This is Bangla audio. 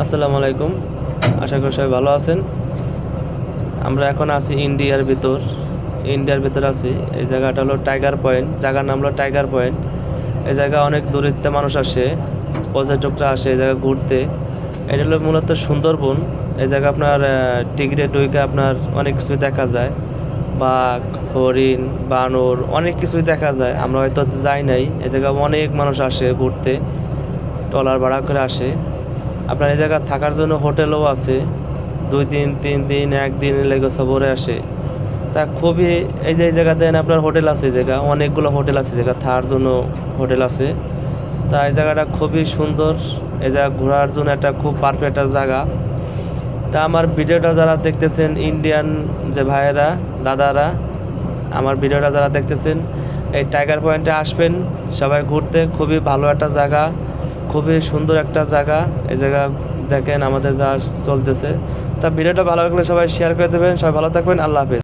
আসসালামু আলাইকুম। আশা করি সবাই ভালো আছেন। আমরা এখন আছি ইন্ডিয়ার ভিতর। ইন্ডিয়ার ভিতর আছি। এই জায়গাটা হলো টাইগার পয়েন্ট জায়গার নাম হলো টাইগার পয়েন্ট এই জায়গা অনেক দূরিত্বে মানুষ আসে, পর্যটকরা আসে এই জায়গা ঘুরতে। এটা হলো মূলত সুন্দরবন। এই জায়গা আপনার টিকিটে ডুইকে আপনার অনেক কিছুই দেখা যায়। বাঘ, হরিণ, বানর, অনেক কিছুই দেখা যায়। আমরা হয়তো যাই নাই। এই জায়গায় অনেক মানুষ আসে ঘুরতে। ট্রলার ভাড়া করে আসে। আপনার এই জায়গা থাকার জন্য হোটেলও আছে। দুই দিন, তিন দিন একদিন লেগে সবরে আসে। তা খুবই এই যে এই জায়গা দেন আপনার হোটেল আছে জায়গা, অনেকগুলো হোটেল আছে জায়গা থাকার জন্য হোটেল আছে। তা এই জায়গাটা খুবই সুন্দর, এই জায়গা ঘোরার জন্য একটা খুব পারফেক্ট জায়গা। তা আমার ভিডিওটা যারা দেখতেছেন ইন্ডিয়ান যে ভাইয়েরা, দাদারা, আমার ভিডিওটা যারা দেখতেছেন, এই টাইগার পয়েন্টে আসবেন, সবাই ঘুরতে, খুবই ভালো একটা জায়গা। খুবই সুন্দর একটা জায়গা। এই জায়গা দেখেন আমাদের যা চলতেছে। তা ভিডিওটা ভালো লাগলে সবাই শেয়ার করে দেবেন। সবাই ভালো থাকবেন। আল্লাহ হাফেজ।